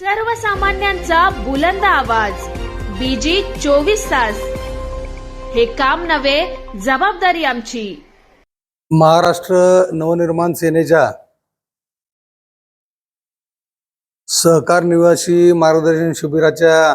सर्वसामान्यांचा बुलंद आवाज. बीजी चोवीस तास. हे काम नव्हे जबाबदारी आमची. महाराष्ट्र नवनिर्माण सेनेच्या सहकार निवासी मार्गदर्शन शिबिराच्या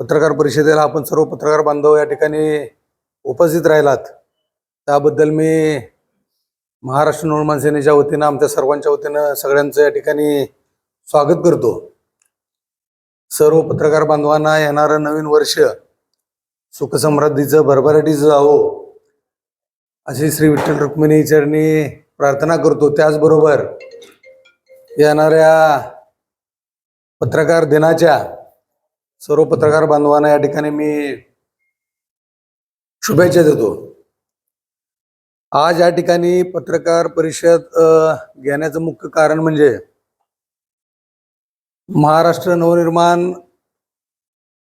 पत्रकार परिषदेला आपण सर्व पत्रकार बांधव या ठिकाणी उपस्थित राहिलात. त्याबद्दल मी महाराष्ट्र नवनिर्माण सेनेच्या वतीनं आमच्या सर्वांच्या वतीनं सगळ्यांचं या ठिकाणी स्वागत करतो. सर्व पत्रकार बांधवांना येणारं नवीन वर्ष सुखसमृद्धीचं भरभराटीचं जावो अशी श्री विठ्ठल रुक्मिणी चरणी प्रार्थना करतो. त्याचबरोबर येणाऱ्या पत्रकार दिनाच्या सर्व पत्रकार बांधवांना या ठिकाणी मी शुभेच्छा देतो. आज या ठिकाणी पत्रकार परिषद घेण्याचं मुख्य कारण म्हणजे महाराष्ट्र नवनिर्माण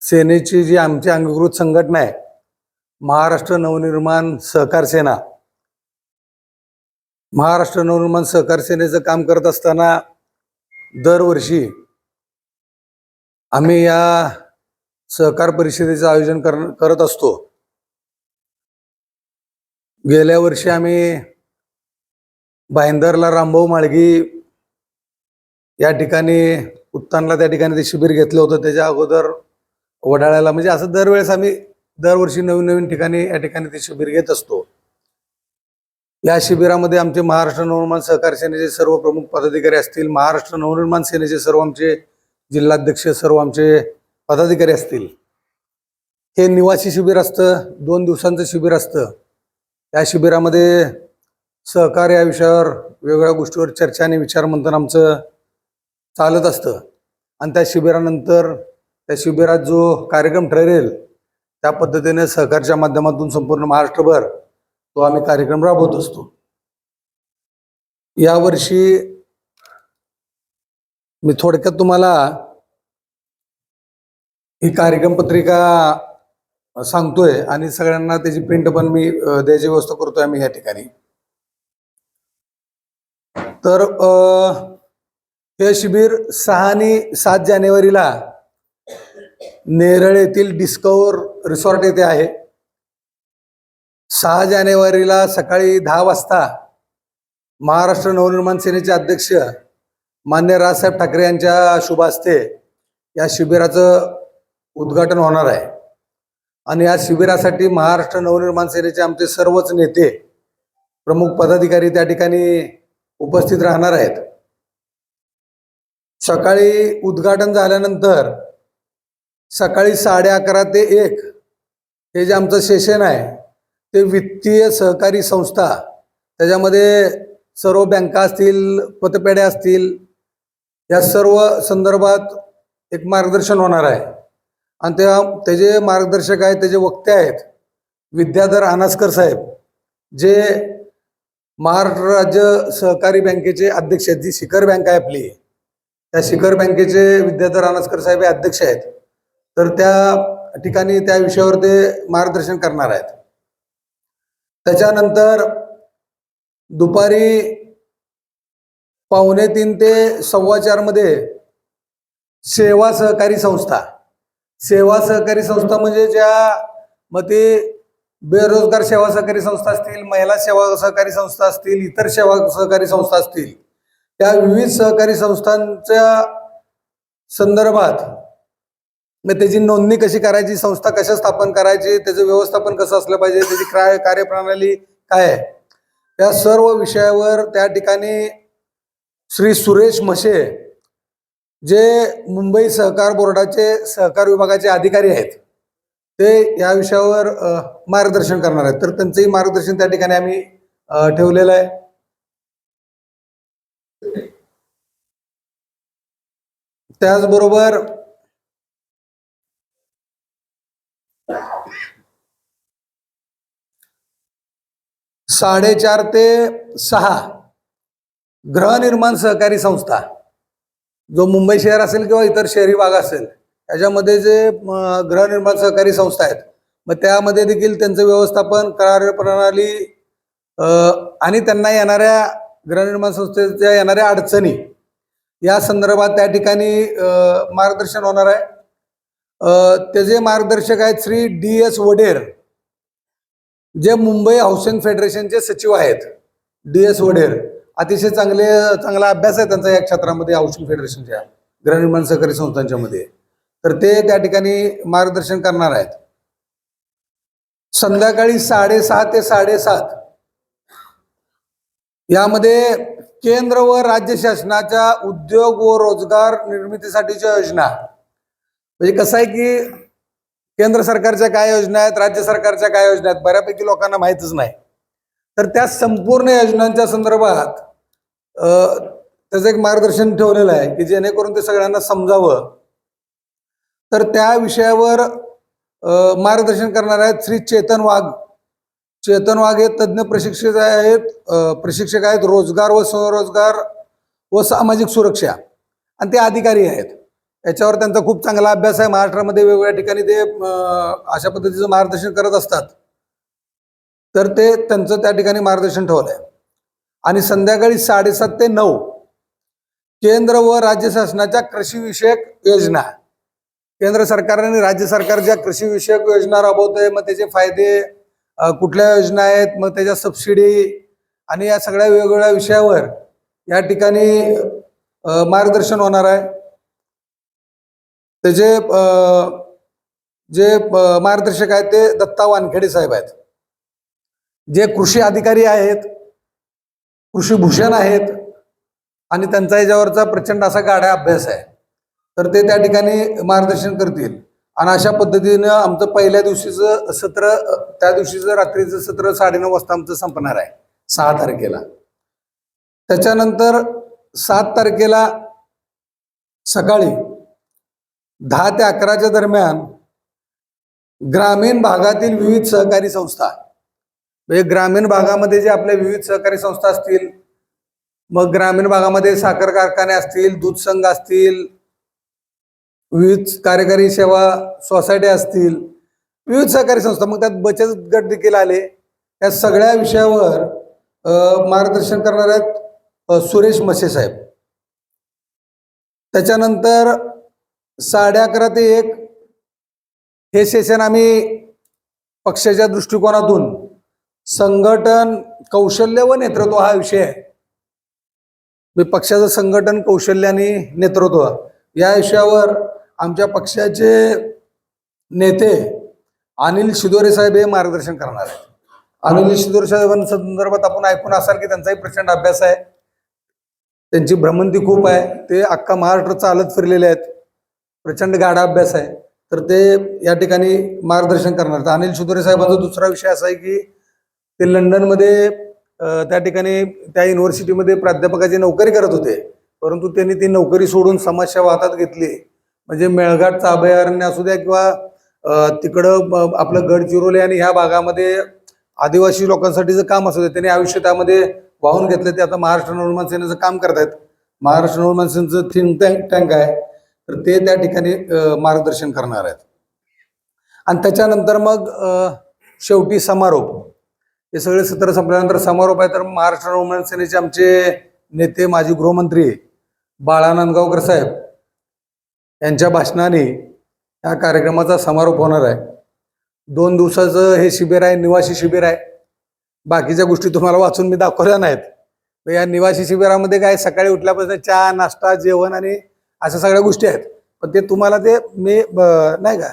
सेनेची जी आमची अंगीकृत संघटना आहे महाराष्ट्र नवनिर्माण सहकार सेना. महाराष्ट्र नवनिर्माण सहकार सेनेचं काम करत असताना दरवर्षी आम्ही या सहकार परिषदेचं आयोजन कर करत असतो. गेल्या वर्षी आम्ही भाईंदरला रामभाऊ माळगी या ठिकाणी उत्तानला त्या ठिकाणी ते शिबिर घेतलं होतं. त्याच्या अगोदर वडाळ्याला म्हणजे असं दरवेळेस आम्ही दरवर्षी नवीन नवीन ठिकाणी या ठिकाणी ते शिबिर घेत असतो. या शिबिरामध्ये आमचे महाराष्ट्र नवनिर्माण सहकार सेनेचे सर्व प्रमुख पदाधिकारी असतील महाराष्ट्र नवनिर्माण सेनेचे सर्व आमचे जिल्हाध्यक्ष सर्व आमचे पदाधिकारी असतील. हे निवासी शिबिर असतं दोन दिवसांचं शिबिर असतं. या शिबिरामध्ये सहकार या विषयावर वेगवेगळ्या गोष्टीवर चर्चा आणि विचारमंथन आमचं चालत असतं. आणि त्या शिबिरानंतर त्या शिबिरात जो कार्यक्रम ठरेल त्या पद्धतीने सहकारच्या माध्यमातून संपूर्ण महाराष्ट्रभर तो आम्ही कार्यक्रम राबवत असतो. यावर्षी मी थोडक्यात तुम्हाला ही कार्यक्रम पत्रिका सांगतोय आणि सगळ्यांना त्याची प्रिंट पण मी द्यायची व्यवस्था करतोय आम्ही या ठिकाणी. तर अ, हे शिबिर सहा आणि सात जानेवारीला नेरळ येथील डिस्कवर रिसॉर्ट येथे आहे. सहा जानेवारीला सकाळी दहा वाजता महाराष्ट्र नवनिर्माण सेनेचे अध्यक्ष मान्य राजसाहेब ठाकरे यांच्या शुभ हस्ते या शिबिराचं उद्घाटन होणार आहे. आणि या शिबिरासाठी महाराष्ट्र नवनिर्माण सेनेचे आमचे सर्वच नेते प्रमुख पदाधिकारी त्या ठिकाणी उपस्थित राहणार आहेत. सकाळी उद्घाटन झाल्यानंतर सकाळी साडे अकरा ते एक हे जे आमचं सेशन आहे ते वित्तीय सहकारी संस्था त्याच्यामध्ये सर्व बँका असतील पतपेढ्या असतील या सर्व संदर्भात एक मार्गदर्शन होणार आहे. आणि त्या त्याचे मार्गदर्शक आहेत त्याचे वक्ते आहेत विद्याधर अनासकर साहेब जे महाराष्ट्र राज्य सहकारी बँकेचे अध्यक्ष आहेत जी शिखर बँक आहे आपली त्या शिखर बँकेचे विद्याधर रानसकर साहेब हे अध्यक्ष आहेत. तर त्या ठिकाणी त्या विषयावर ते मार्गदर्शन करणार आहेत. त्याच्यानंतर दुपारी पावणे तीन ते सव्वा चारमध्ये सेवा सहकारी संस्था. सेवा सहकारी संस्था म्हणजे ज्या मते बेरोजगार सेवा सहकारी संस्था असतील महिला सेवा सहकारी संस्था असतील इतर सेवा सहकारी संस्था असतील त्या विविध सहकारी संस्थांच्या संदर्भात मग त्याची नोंदणी कशी करायची संस्था कशा स्थापन करायची त्याचं व्यवस्थापन कसं असलं पाहिजे त्याची काय कार्यप्रणाली काय आहे? या सर्व विषयावर त्या ठिकाणी श्री सुरेश म्हशे जे मुंबई सहकार बोर्डाचे सहकार विभागाचे अधिकारी आहेत ते या विषयावर मार्गदर्शन करणार आहेत. तर त्यांचंही मार्गदर्शन त्या ठिकाणी आम्ही ठेवलेलं आहे. त्याचबरोबर साडेचार ते सहा गृहनिर्माण सहकारी संस्था जो मुंबई शहर असेल किंवा इतर शहरी भाग असेल त्याच्यामध्ये जे गृहनिर्माण सहकारी संस्था आहेत मग त्यामध्ये देखील त्यांचं व्यवस्थापन कार्यप्रणाली आणि त्यांना येणाऱ्या गृहनिर्माण संस्थेच्या येणाऱ्या अडचणी या संदर्भात त्या ठिकाणी मार्गदर्शन होणार आहे. त्याचे मार्गदर्शक आहेत श्री डी एस वडेर जे मुंबई हाऊसिंग फेडरेशनचे सचिव आहेत डी एस वडेर अतिशय चांगले चांगला अभ्यास आहे त्यांचा या क्षेत्रामध्ये हाऊसिंग फेडरेशनच्या गृहनिर्माण सहकारी संस्थांच्या मध्ये. तर ते त्या ठिकाणी मार्गदर्शन करणार आहेत. संध्याकाळी साडेसहा ते साडेसात यामध्ये केंद्र व राज्य शासनाच्या उद्योग व रोजगार निर्मितीसाठीच्या योजना. म्हणजे कसं आहे की केंद्र सरकारच्या काय योजना आहेत राज्य सरकारच्या काय योजना आहेत बऱ्यापैकी लोकांना माहीतच नाही. तर त्या संपूर्ण योजनांच्या संदर्भात त्याचं एक मार्गदर्शन ठेवलेलं आहे की जेणेकरून ते सगळ्यांना समजावं. तर त्या विषयावर मार्गदर्शन करणार आहेत श्री चेतन वाघ चेतन वाघे तज्ज्ञ प्रशिक्षक आहेत प्रशिक्षक आहेत रोजगार व स्वरोजगार व सामाजिक सुरक्षा. आणि ते अधिकारी आहेत. याच्यावर त्यांचा खूप चांगला अभ्यास आहे. महाराष्ट्रामध्ये वेगवेगळ्या ठिकाणी ते अशा पद्धतीचं मार्गदर्शन करत असतात. तर ते त्यांचं त्या ठिकाणी मार्गदर्शन ठेवलं आहे आणि संध्याकाळी साडेसात ते नऊ केंद्र व राज्य शासनाच्या कृषीविषयक योजना. केंद्र सरकार आणि राज्य सरकार ज्या कृषीविषयक योजना राबवत आहे मग त्याचे फायदे कुठल्या योजना आहेत मग त्याच्या सबसिडी आणि या सगळ्या वेगवेगळ्या विषयावर या ठिकाणी मार्गदर्शन होणार आहे. त्याचे जे मार्गदर्शक आहेत ते दत्ता वानखेडे साहेब आहेत. जे कृषी अधिकारी आहेत कृषी भूषण आहेत आणि त्यांचा याच्यावरचा प्रचंड असा गाढा अभ्यास आहे. तर ते त्या ठिकाणी मार्गदर्शन करतील. आणि अशा पद्धतीनं आमचं पहिल्या दिवशीचं सत्र त्या दिवशीचं रात्रीचं सत्र साडेनऊ वाजता आमचं संपणार आहे सहा तारखेला. त्याच्यानंतर सात तारखेला सकाळी दहा ते अकराच्या दरम्यान ग्रामीण भागातील विविध सहकारी संस्था म्हणजे ग्रामीण भागामध्ये जे आपल्या विविध सहकारी संस्था असतील मग ग्रामीण भागामध्ये साखर कारखाने असतील दूध संघ असतील विविध कार्यकारी सेवा सोसायटी असतील विविध सहकारी संस्था मग त्यात बचत गट देखील आले. या सगळ्या विषयावर मार्गदर्शन करणार आहेत सुरेश मसे साहेब. त्याच्यानंतर साडे अकरा ते एक हे सेशन आम्ही पक्षाच्या दृष्टिकोनातून संघटन कौशल्य व नेतृत्व हा विषय आहे. पक्षाचं संघटन कौशल्य आणि नेतृत्व या विषयावर आमच्या पक्षाचे नेते अनिल शिदोरे साहेब हे मार्गदर्शन करणार आहेत. अनिल शिदोरे साहेबांच्या संदर्भात आपण ऐकून असाल की त्यांचाही प्रचंड अभ्यास आहे. त्यांची भ्रमंती खूप आहे. ते अख्खा महाराष्ट्र चालत फिरलेले आहेत. प्रचंड गाढा अभ्यास आहे. तर ते या ठिकाणी मार्गदर्शन करणार आहेत. अनिल शिदोरे साहेबांचा दुसरा विषय असा आहे की ते लंडनमध्ये त्या ठिकाणी त्या युनिव्हर्सिटीमध्ये प्राध्यापकाची नोकरी करत होते. परंतु त्यांनी ती नोकरी सोडून समाजसेवा हातात घेतली. म्हणजे मेळघाटचं अभयारण्य असू द्या किंवा तिकडं आपलं गडचिरोली आणि ह्या भागामध्ये आदिवासी लोकांसाठीचं काम असू दे त्यांनी आयुष्य त्यामध्ये वाहून घेतलं. ते आता महाराष्ट्र नवनिर्माण सेनेचं काम करतायत. महाराष्ट्र नवनिर्माण सेनेचं थिंक टँक टँक आहे. तर ते त्या ठिकाणी मार्गदर्शन करणार आहेत. आणि त्याच्यानंतर मग शेवटी समारोप. हे सगळे सत्र संपल्यानंतर समारोप आहे. तर महाराष्ट्र नवनिर्माण सेनेचे आमचे नेते माजी गृहमंत्री बाळा नांदगावकर साहेब यांच्या भाषणाने या कार्यक्रमाचा समारोप होणार आहे. दोन दिवसाचं हे शिबिर आहे निवासी शिबिर आहे. बाकीच्या गोष्टी तुम्हाला वाचून मी दाखवल्या नाहीत. या निवासी शिबिरामध्ये काय सकाळी उठल्यापासून चहा नाश्ता जेवण आणि अशा सगळ्या गोष्टी आहेत. पण ते तुम्हाला ते मी ब- नाही का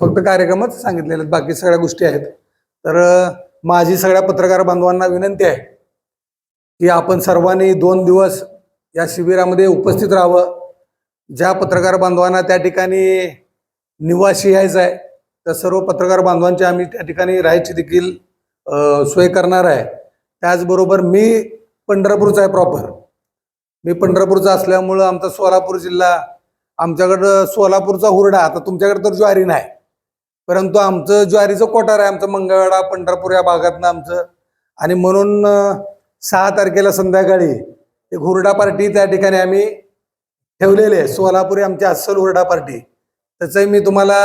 फक्त कार्यक्रमच सांगितलेले आहेत. बाकी सगळ्या गोष्टी आहेत. तर माझी सगळ्या पत्रकार बांधवांना विनंती आहे की आपण सर्वांनी दोन दिवस या शिबिरामध्ये उपस्थित राहावं. ज्या पत्रकार बांधवांना त्या ठिकाणी निवासी यायचं आहे त्या सर्व पत्रकार बांधवांची आम्ही त्या ठिकाणी राहायची देखील सोय करणार आहे. त्याचबरोबर मी पंढरपूरचा आहे प्रॉपर मी पंढरपूरचा असल्यामुळं आमचा सोलापूर जिल्हा आमच्याकडं सोलापूरचा हुरडा आता तुमच्याकडे तर ज्वारी नाही. परंतु आमचं ज्वारीचं कोठार आहे आमचं मंगळवेढा पंढरपूर या भागातनं आमचं. आणि म्हणून सहा तारखेला संध्याकाळी एक हुरडा पार्टी त्या ठिकाणी आम्ही ठेवलेले आहे. सोलापुरी आमची अस्सल उरडा पार्टी त्याचंही मी तुम्हाला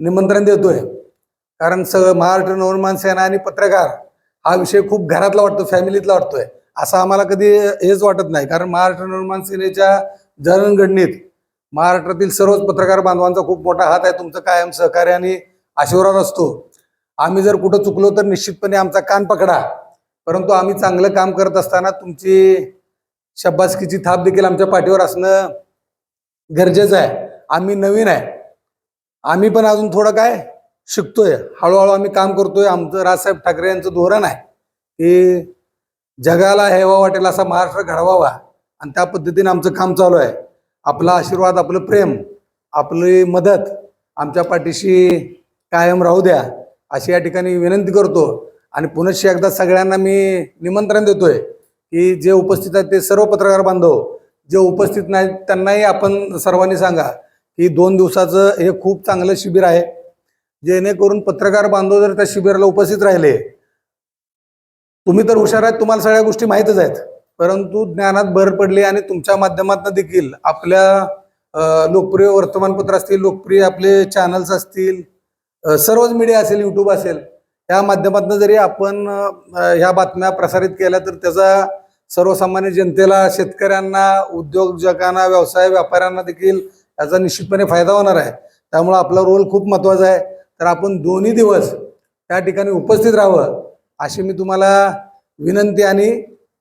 निमंत्रण देतोय. कारण सगळं महाराष्ट्र नवनिर्माण सेना आणि पत्रकार हा विषय खूप घरातला वाटतो फॅमिलीतला वाटतोय. असं आम्हाला कधी हेच वाटत नाही. कारण महाराष्ट्र निर्माण सेनेच्या जडणघडणीत महाराष्ट्रातील सर्वच पत्रकार बांधवांचा खूप मोठा हात आहे. तुमचं कायम सहकार्य आणि आशीर्वाद असतो. आम्ही जर कुठं चुकलो तर निश्चितपणे आमचा कान पकडा. परंतु आम्ही चांगलं काम करत असताना तुमची शब्बासकीची थाप देखील आमच्या पाठीवर असणं गरजेचं आहे. आम्ही नवीन आहे. आम्ही पण अजून थोडं काय शिकतोय. हळूहळू आम्ही काम करतोय. आमचं राजसाहेब ठाकरे यांचं धोरण आहे की जगाला हेवा वाटेल असा महाराष्ट्र घडवावा. आणि त्या पद्धतीने आमचं काम चालू आहे. आपला आशीर्वाद आपलं प्रेम आपली मदत आमच्या पाठीशी कायम राहू द्या. अशी या ठिकाणी विनंती करतो. आणि पुनश्च एकदा सगळ्यांना मी निमंत्रण देतोय. की जे उपस्थित आहेत ते सर्व पत्रकार बांधव जे उपस्थित नाहीत त्यांनाही आपण सर्वांनी सांगा की दोन दिवसाचं हे खूप चांगलं शिबिर आहे. जेणेकरून पत्रकार बांधव जर त्या शिबिराला उपस्थित राहिले तुम्ही तर हुशार आहेत तुम्हाला सगळ्या गोष्टी माहीतच आहेत. परंतु ज्ञानात भर पडली आणि तुमच्या माध्यमातून देखील आपल्या लोकप्रिय वर्तमानपत्र असतील लोकप्रिय आपले चॅनल्स असतील सर्वच मीडिया असेल युट्यूब असेल या माध्यमातून जरी आपण ह्या बातम्या प्रसारित केल्या तर त्याचा सर्वसामान्य जनतेला शेतकऱ्यांना उद्योजकांना व्यवसाय व्यापाऱ्यांना देखील याचा निश्चितपणे फायदा होणार आहे. त्यामुळं आपला रोल खूप महत्त्वाचा आहे. तर आपण दोन्ही दिवस त्या ठिकाणी उपस्थित राहावं अशी मी तुम्हाला विनंती आणि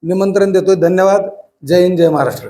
निमंत्रण देतोय. धन्यवाद. जय हिंद जय महाराष्ट्र.